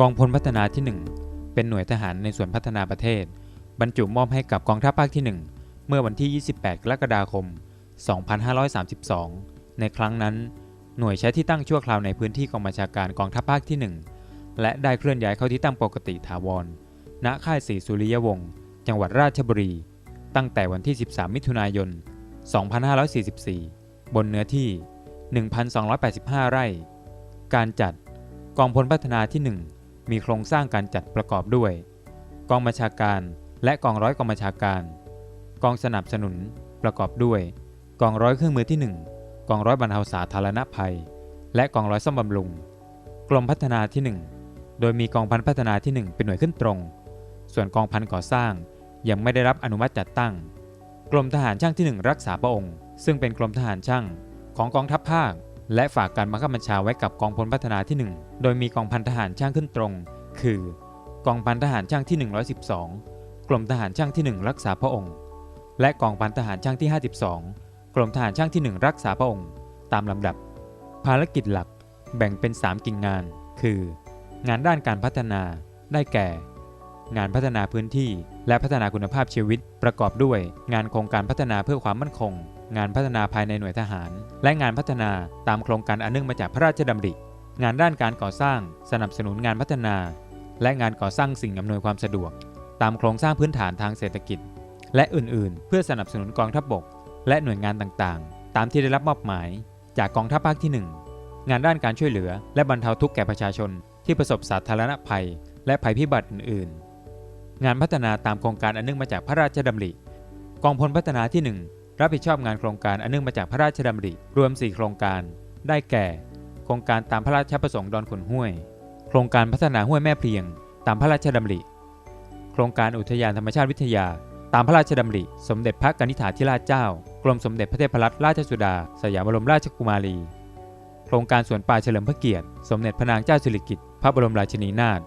กองพลพัฒนาที่ 1 เป็นหน่วยทหารในส่วนพัฒนาประเทศ บรรจุมอบให้กับกองทัพภาคที่ 1 เมื่อวันที่ 28 กรกฎาคม 2532 ในครั้งนั้น หน่วยใช้ที่ตั้งชั่วคราวในพื้นที่กองบัญชาการกองทัพภาคที่ 1 และได้เคลื่อนย้ายเข้าที่ตั้งปกติถาวร ณ ค่ายศรีสุริยวงศ์ จังหวัดราชบุรี ตั้งแต่วันที่ 13 มิถุนายน 2544 บนเนื้อที่ 1,285 ไร่ การจัดกองพลพัฒนาที่ 1 มีโครงสร้างการจัดประกอบด้วย กองบัญชาการ และกองร้อยกองบัญชาการ กองสนับสนุนประกอบด้วย กองร้อยเครื่องมือที่ 1 กองร้อยบรรเทาสาธารณภัย และกองร้อยซ่อมบำรุง กรมพัฒนาที่ 1 โดยมีกองพันพัฒนาที่ 1 เป็นหน่วยขึ้นตรง ส่วนกองพันก่อสร้างยังไม่ได้รับอนุมัติจัดตั้ง กรมทหารช่างที่ 1 รักษาพระองค์ ซึ่งเป็นกรมทหารช่างของกองทัพภาค และฝากการบังคับบัญชาไว้กับกองพลพัฒนาที่ 1 โดยมีกองพันทหารช่างขึ้นตรง คือกองพันทหารช่างที่ 112 กรมทหารช่างที่ 1 รักษาพระองค์ และกองพันทหารช่างที่ 52 กรมทหารช่างที่ 1 รักษาพระองค์ ตามลำดับ ภารกิจหลักแบ่งเป็น 3 กิ่งงาน คือ งานด้านการพัฒนาได้แก่ งานพัฒนาพื้นที่ และพัฒนาคุณภาพชีวิต ประกอบด้วย งานโครงการพัฒนาเพื่อความมั่นคง งานพัฒนาภายในหน่วยทหาร และงานพัฒนาตามโครงการอันเนื่องมาจากพระราชดำริ งานด้านการก่อสร้าง สนับสนุนงานพัฒนา และงานก่อสร้างสิ่งอำนวยความสะดวก ตามโครงสร้างพื้นฐานทางเศรษฐกิจ และอื่นๆ เพื่อสนับสนุนกองทัพบบกและหน่วยงานต่างๆ ตามที่ได้รับมอบหมาย จากกองทัพภาคที่ 1 งานด้านการช่วยเหลือ และบรรเทาทุกข์แก่ประชาชน ที่ประสบสาธารณภัย และภัยพิบัติอื่นๆ งานพัฒนาตามโครงการอันเนื่องมาจากพระราชดำริ กองพลพัฒนาที่ 1 รับผิดชอบงานโครงการอันเนื่องมาจากพระราชดำริ รวม 4 โครงการ ได้แก่ โครงการตามพระราชประสงค์ดอนขุนห้วย โครงการพัฒนาห้วยแม่เพียง ตามพระราชดำริ โครงการอุทยานธรรมชาติวิทยา ตามพระราชดำริ สมเด็จพระกนิษฐาธิราชเจ้า กรมสมเด็จพระเทพรัตนราชสุดา สยามบรมราชกุมารี โครงการสวนป่าเฉลิมพระเกียรติ สมเด็จพระนางเจ้าสิริกิติ์ พระบรมราชินีนาถ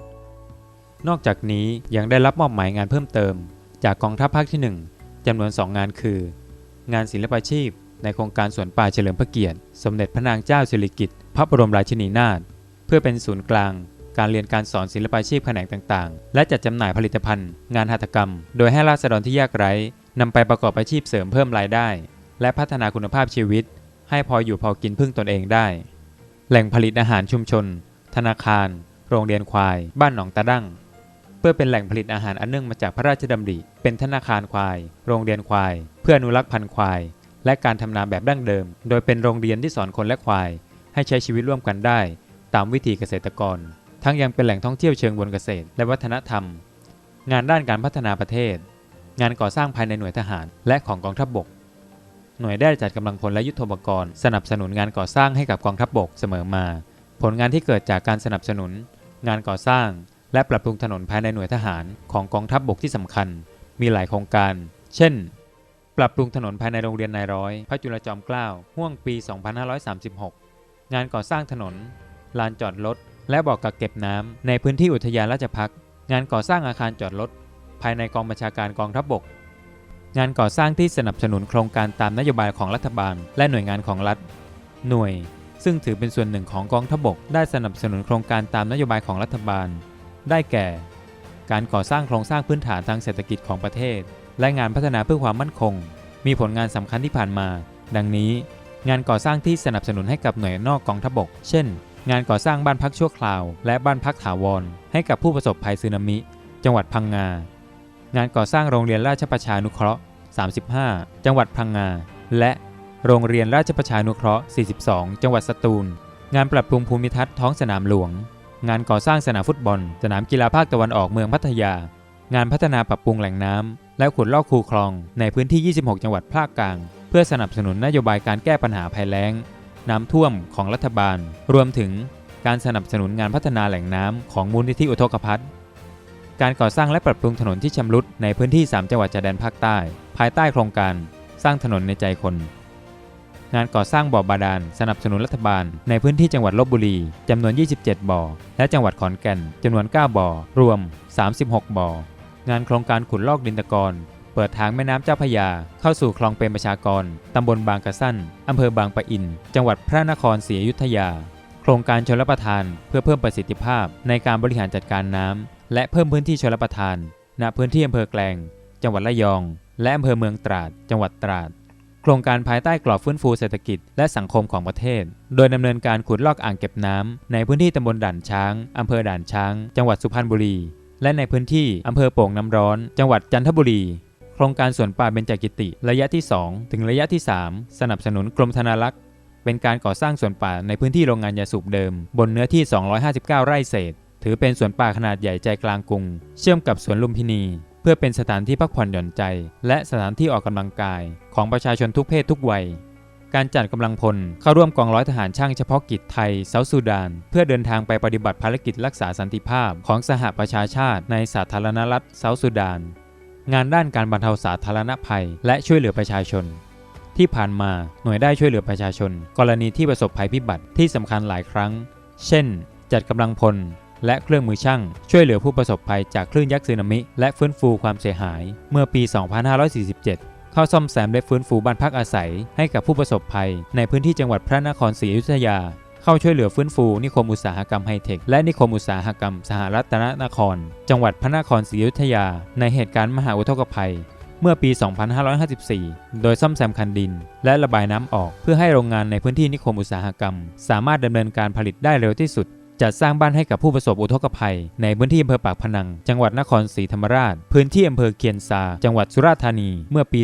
นอกจากนี้ยังได้รับมอบหมายงานเพิ่มเติม จากกองทัพภาคที่ 1จำนวน 2 งานคือ งานศิลปาชีพ ในโครงการสวนป่าเฉลิมพระเกียรติ สมเด็จพระนางเจ้าสิริกิติ์พระบรมราชินีนาถเพื่อเป็นศูนย์กลาง การเรียนการสอนศิลปาชีพแขนงต่างๆ และจัดจำหน่ายผลิตภัณฑ์ งานหัตถกรรม โดยให้ราษฎรที่ยากไร้นำไปประกอบอาชีพเสริมเพิ่มรายได้ และพัฒนาคุณภาพชีวิต ให้พออยู่พอกินพึ่งตนเองได้ แหล่งผลิตอาหารชุมชน ธนาคาร โรงเรียนควาย บ้านหนองตาดั้ง เพื่อเป็นแหล่งผลิตอาหารอันเนื่องมาจากพระราชดำริ เป็นธนาคารควาย โรงเรียนควาย เพื่ออนุรักษ์พันธุ์ควาย และการทำนาแบบดั้งเดิม โดยเป็นโรงเรียนที่สอนคนและควาย ให้ใช้ชีวิตร่วมกันได้ ตามวิถีเกษตรกร ทั้งยังเป็นแหล่งท่องเที่ยวเชิงบนเกษตร และวัฒนธรรม งานด้านการพัฒนาประเทศ งานก่อสร้างภายในหน่วยทหาร และของกองทัพบบก หน่วยได้จัดกำลังพลและยุทโธปกรณ์สนับสนุนงานก่อสร้างให้กับกองทัพบบกเสมอมา ผลงานที่เกิดจากการสนับสนุน งานก่อสร้าง และปรับปรุงถนนภายในหน่วยทหารของกองทัพบบกที่สำคัญ มีหลายโครงการ เช่น ปรับปรุงถนนภายในโรงเรียนนายร้อย พระจุลจอมเกล้าห่วงปี 2536 งานก่อสร้างถนน ลานจอดรถ และบ่อกักเก็บน้ำในพื้นที่อุทยานราชพักษ์งานก่อสร้างอาคารจอดรถ ภายในกองบัญชาการกองทัพบบก งานก่อสร้างที่สนับสนุนโครงการตามนโยบายของรัฐบาล และหน่วยงานของรัฐ หน่วย ซึ่งถือเป็นส่วนหนึ่งของกองทัพบบก ได้สนับสนุนโครงการตามนโยบายของรัฐบาล ได้แก่ การก่อสร้างโครงสร้างพื้นฐานทางเศรษฐกิจของประเทศ และงานพัฒนาเพื่อความมั่นคง มีผลงานสำคัญที่ผ่านมา ดังนี้ งานก่อสร้างที่สนับสนุนให้กับหน่วยนอกกองทบบก เช่น งานก่อสร้างบ้านพักชั่วคราว และบ้านพักถาวร ให้กับผู้ประสบภัยสึนามิ จังหวัดพังงา งานก่อสร้างโรงเรียนราชประชานุเคราะห์ 35 จังหวัดพังงา และโรงเรียนราชประชานุเคราะห์ 42 จังหวัดสตูล งานปรับปรุงภูมิทัศน์ท้องสนามหลวง งานก่อสร้างสนามฟุตบอล สนามกีฬาภาคตะวันออกเมืองพัทยา งานพัฒนาปรับปรุงแหล่งน้ำและขุดลอกคูคลองในพื้นที่ 26 จังหวัดภาคกลาง เพื่อสนับสนุนนโยบายการแก้ปัญหาภัยแล้ง น้ำท่วมของรัฐบาล รวมถึงการสนับสนุนงานพัฒนาแหล่งน้ำของมูลนิธิอุทกภัทการก่อสร้างและปรับปรุงถนนที่ชำรุดในพื้นที่ 3 จังหวัดชายแดนภาคใต้ ภายใต้โครงการ สร้างถนนในใจคน งานก่อสร้างบ่อบาดาลสนับสนุนรัฐบาล ในพื้นที่จังหวัดลบบุรีจำนวน 27 บ่อ และจังหวัดขอนแก่นจำนวน 9 บ่อ รวม 36 บ่อ งานโครงการขุดลอกดินตะกอนเปิดทางแม่น้ำเจ้าพยา เข้าสู่คลองเปรมประชากรตำบลบางกระสั้นอำเภอบางปะอิน จังหวัดพระนครศรีอยุธยา โครงการชลประทานเพื่อเพิ่มประสิทธิภาพในการบริหารจัดการน้ำและเพิ่มพื้นที่ชลประทาน ณพื้นที่อำเภอแกลง จังหวัดระยอง และอำเภอเมืองตราด จังหวัดตราด ครงการภายใต้กรอบฟื้นฟูเศรษฐกิจและสังคมของประเทศ โดยดำเนินการขุดลอกอ่างเก็บน้ำในพื้นที่ตำบลด่านช้างอำเภอด่านช้าง จังหวัดสุพรรณบุรี และในพื้นที่อำเภอโป่งน้ำร้อน จังหวัดจันทบุรี โครงการสวนป่าเบญจกิติ ระยะที่ 2 ถึงระยะที่ 3 สนับสนุนกรมธนารักษ์เป็นการก่อสร้างสวนป่าในพื้นที่โรงงานยาสูบเดิม บนเนื้อที่ 259 ไร่เศษ ถือเป็นสวนป่าขนาดใหญ่ใจกลางกรุง เชื่อมกับสวนลุมพินี พื่อเป็นสถานที่พักผ่อนหย่อนใจ และสถานที่ออกกำลังกายของประชาชนทุกเพศทุกวัย การจัดกำลังพลเข้าร่วมกองร้อยทหารช่างเฉพาะกิจไทยเซาท์ซูดาน เพื่อเดินทางไปปฏิบัติภารกิจรักษาสันติภาพของสหประชาชาติในสาธารณรัฐเซาท์ซูดาน งานด้านการบรรเทาสาธารณภัย และช่วยเหลือประชาชน ที่ผ่านมาหน่วยได้ช่วยเหลือประชาชน กรณีที่ประสบภัยพิบัติที่สำคัญหลายครั้ง เช่น จัดกำลังพล และเครื่องมือช่าง ช่วยเหลือผู้ประสบภัยจากคลื่นยักษ์สึนามิ และฟื้นฟูความเสียหาย เมื่อปี 2547 เข้าซ่อมแซมและฟื้นฟูบ้านพักอาศัย ให้กับผู้ประสบภัย ในพื้นที่จังหวัดพระนครศรีอยุธยา เข้าช่วยเหลือฟื้นฟูนิคมอุตสาหกรรมไฮเทค และนิคมอุตสาหกรรม สหรัฐนคร จังหวัดพระนครศรีอยุธยา ในเหตุการณ์มหาอุทกภัยเมื่อปี 2554 โดยซ่อมแซมคันดิน และระบายน้ำออกเพื่อให้โรงงานในพื้นที่นิคมอุตสาหกรรม สามารถดำเนินการผลิตได้เร็วที่สุด จัดสร้างบ้านให้กับผู้ประสบอุทกภัย ในพื้นที่อำเภอปากพนัง จังหวัดนครศรีธรรมราช พื้นที่อำเภอเคียนซา จังหวัดสุราษฎร์ธานี เมื่อปี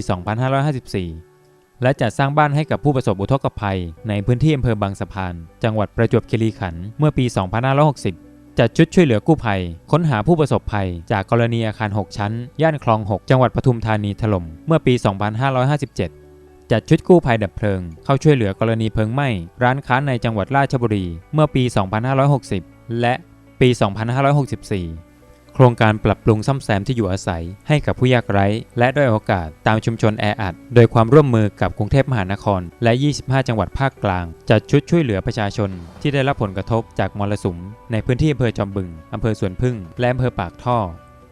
2554 และจัดสร้างบ้านให้กับผู้ประสบอุทกภัย ในพื้นที่อำเภอบางสะพาน จังหวัดประจวบคีรีขันธ์ เมื่อปี 2560จัดชุดช่วยเหลือกู้ภัย ค้นหาผู้ประสบภัย จากกรณีอาคาร 6 ชั้น ย่านคลอง 6 จังหวัดปทุมธานีถล่ม เมื่อปี 2557 จัดชุดกู้ภัยดับเพลิง เข้าช่วยเหลือกรณีเพลิงไหม้ร้านค้าในจังหวัดราชบุรี เมื่อปี 2560 และปี 2564 โครงการปรับปรุงซ่อมแซมที่อยู่อาศัย ให้กับผู้ยากไร้ และด้อยโอกาสตามชุมชนแออัด โดยความร่วมมือกับกรุงเทพมหานคร และ 25 จังหวัดภาคกลาง จัดชุดช่วยเหลือประชาชน ที่ได้รับผลกระทบจากมรสุม ในพื้นที่อำเภอจอมบึงอำเภอสวนพึ่ง และอำเภอปากท่อ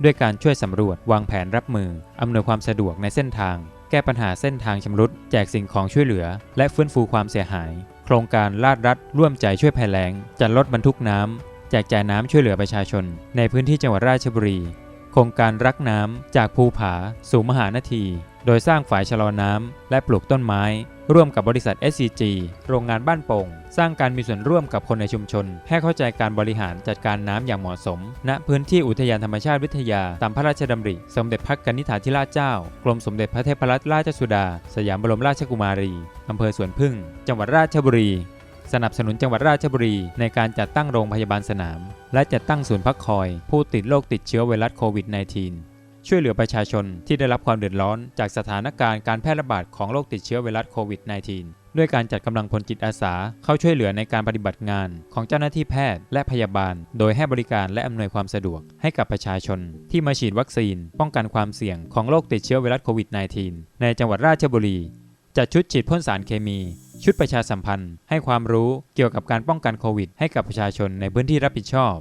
ด้วยการช่วยสำรวจวางแผนรับมืออำนวยความสะดวกในเส้นทาง แก้ปัญหาเส้นทางชำรุด แจกสิ่งของช่วยเหลือ และฟื้นฟูความเสียหาย โครงการลาดรัดร่วมใจช่วยภัยแล้ง จัดรถบรรทุกน้ำแจกจ่ายน้ำช่วยเหลือประชาชน ในพื้นที่จังหวัดราชบุรี โครงการรักน้ำจากภูผาสู่มหานาที โดยสร้างฝายชะลอน้ำและปลูกต้นไม้ ร่วมกับบริษัท SCG โรงงานบ้านโป่ง สร้างการมีส่วนร่วมกับคนในชุมชน ให้เข้าใจการบริหารจัดการน้ำอย่างเหมาะสม ณ พื้นที่อุทยานธรรมชาติวิทยา ตามพระราชดำริ สมเด็จพระกนิษฐาธิราชเจ้า กรมสมเด็จพระเทพรัตนราชสุดา สยามบรมราชกุมารีอำเภอสวนพึ่ง จังหวัดราชบุรี สนับสนุนจังหวัดราชบุรี ในการจัดตั้งโรงพยาบาลสนาม และจัดตั้งศูนย์พักคอย ผู้ติดโรคติดเชื้อไวรัสโควิด -19 ช่วยเหลือประชาชนที่ได้รับความเดือดร้อนจากสถานการณ์การแพร่ระบาดของโรคติดเชื้อไวรัสโควิด -19 ด้วยการจัดกำลังพลจิตอาสาเข้าช่วยเหลือในการปฏิบัติงานของเจ้าหน้าที่แพทย์และพยาบาล โดยให้บริการและอำนวยความสะดวกให้กับประชาชน ที่มาฉีดวัคซีน ป้องกันความเสี่ยงของโรคติดเชื้อไวรัสโควิด -19 ในจังหวัดราชบุรี จัดชุดฉีดพ่นสารเคมี ชุดประชาสัมพันธ์ ให้ความรู้เกี่ยวกับการป้องกันโควิด ให้กับประชาชนในพื้นที่รับผิดชอบ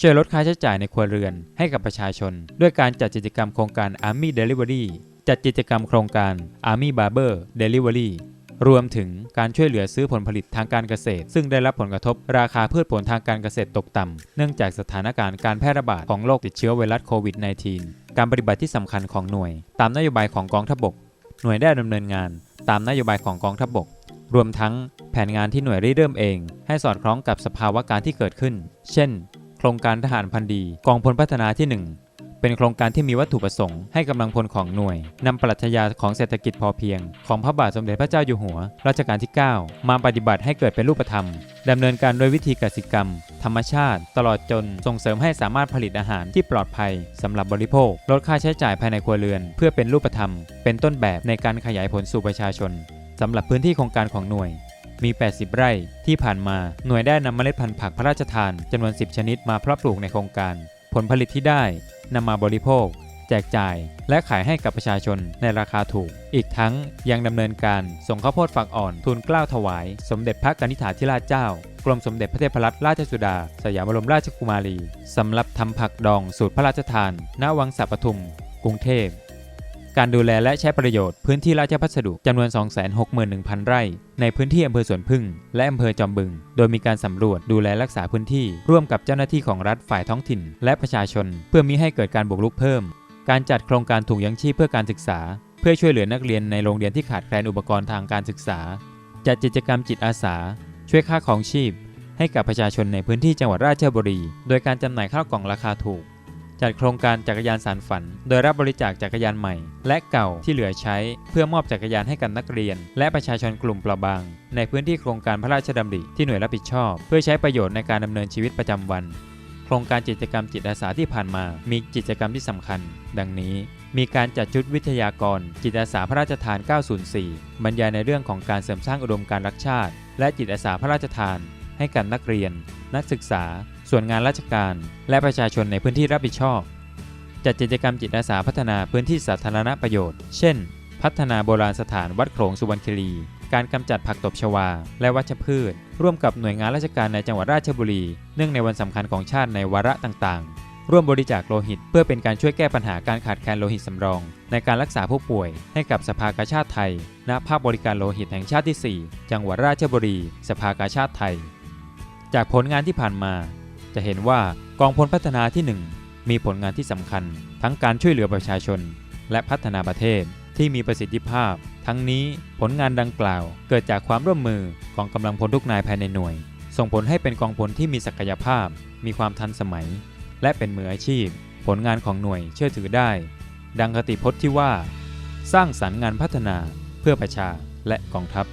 ช่วยลดค่าใช้จ่ายในครัวเรือนให้กับประชาชน ด้วยการจัดกิจกรรมโครงการ Army Delivery จัดกิจกรรมโครงการ Army Barber Delivery รวมถึงการช่วยเหลือซื้อผลผลิตทางการเกษตร ซึ่งได้รับผลกระทบราคาพืชผลทางการเกษตรตกต่ำ เนื่องจากสถานการณ์การแพร่ระบาดของโรคติดเชื้อไวรัสโควิด -19 การปฏิบัติที่สำคัญของหน่วย ตามนโยบายของกองทัพบก หน่วยได้ดำเนินงาน ตามนโยบายของกองทัพบก รวมทั้งแผนงานที่หน่วยริเริ่มเอง ให้สอดคล้องกับสภาวะการที่เกิดขึ้น เช่น โครงการทหารพันดี กองพลพัฒนาที่ 1 เป็นโครงการที่มีวัตถุประสงค์ให้กำลังพลของหน่วย นำปรัชญาของเศรษฐกิจพอเพียง ของพระบาทสมเด็จพระเจ้าอยู่หัว รัชกาลที่ 9 มาปฏิบัติให้เกิดเป็นรูปธรรมดำเนินการโดยวิธีกสิกรรม ธรรมชาติ ตลอดจนส่งเสริมให้สามารถผลิตอาหารที่ปลอดภัยสำหรับบริโภค ลดค่าใช้จ่ายภายในครัวเรือน เพื่อเป็นรูปธรรม เป็นต้นแบบในการขยายผลสู่ประชาชนสำหรับพื้นที่โครงการของหน่วย มี 80 ไร่ที่ผ่านมาหน่วยได้นำเมล็ดพันธุ์ผักพระราชทานจำนวน 10 ชนิดมาเพาะปลูกในโครงการ ผลผลิตที่ได้นำมาบริโภค แจกจ่าย และขายให้กับประชาชนในราคาถูก อีกทั้งยังดำเนินการส่งข้าวโพดฝักอ่อนทูลเกล้าถวาย สมเด็จพระกนิษฐาธิราชเจ้ากรมสมเด็จพระเทพรัตนราชสุดา สยามบรมราชกุมารีสำหรับทำผักดองสูตรพระราชทานณวังสะปทุม กรุงเทพ การดูแลและใช้ประโยชน์พื้นที่ราชพัสดุจำนวน 261,000 ไร่ ในพื้นที่อำเภอสวนพึ่ง และอำเภอจอมบึง โดยมีการสำรวจดูแลรักษาพื้นที่ ร่วมกับเจ้าหน้าที่ของรัฐฝ่ายท้องถิ่น และประชาชน เพื่อมิให้เกิดการบุกรุกเพิ่ม การจัดโครงการถุงยังชีพเพื่อการศึกษา เพื่อช่วยเหลือนักเรียนในโรงเรียนที่ขาดแคลนอุปกรณ์ทางการศึกษา จัดกิจกรรมจิตอาสา ช่วยค่าของชีพ ให้กับประชาชนในพื้นที่จังหวัดราชบุรี โดยการจำหน่ายข้าวกล่องราคาถูก จัดโครงการจักรยานสารฝัน โดยรับบริจาคจักรยานใหม่ และเก่าที่เหลือใช้ เพื่อมอบจักรยานให้กับนักเรียน และประชาชนกลุ่มเปราะบาง ในพื้นที่โครงการพระราชดำริที่หน่วยรับผิดชอบ เพื่อใช้ประโยชน์ในการดำเนินชีวิตประจำวัน โครงการกิจกรรมจิตอาสาที่ผ่านมา มีกิจกรรมที่สำคัญ ดังนี้ มีการจัดชุดวิทยากร จิตอาสาพระราชทาน 904 บรรยายในเรื่องของการเสริมสร้างอุดมการรักชาติ และจิตอาสาพระราชทาน ให้กับนักเรียน นักศึกษา ส่วนงานราชการ และประชาชนในพื้นที่รับผิดชอบ จัดกิจกรรมจิตอาสาพัฒนาพื้นที่สาธารณประโยชน์ เช่น พัฒนาโบราณสถานวัดโขลงสุวรรณคีรี การกำจัดผักตบชวา และวัชพืช ร่วมกับหน่วยงานราชการในจังหวัดราชบุรี เนื่องในวันสำคัญของชาติในวาระต่างๆร่วมบริจาคโลหิต เพื่อเป็นการช่วยแก้ปัญหาการขาดแคลนโลหิตสำรอง ในการรักษาผู้ป่วยให้กับสภากาชาติไทย ณ ภาคบริการโลหิตแห่งชาติที่ 4 จังหวัดราชบุรี สภากาชาติไทย จากผลงานที่ผ่านมา จะเห็นว่ากองพลพัฒนาที่ 1 มีผลงานที่สำคัญ ทั้งการช่วยเหลือประชาชน และพัฒนาประเทศที่มีประสิทธิภาพ ทั้งนี้ผลงานดังกล่าว เกิดจากความร่วมมือของกำลังพลทุกนายภายในหน่วย ส่งผลให้เป็นกองพลที่มีศักยภาพ มีความทันสมัย และเป็นมืออาชีพ ผลงานของหน่วยเชื่อถือได้ ดังคติพจน์ที่ว่า สร้างสรรค์งานพัฒนาเพื่อประชาและกองทัพ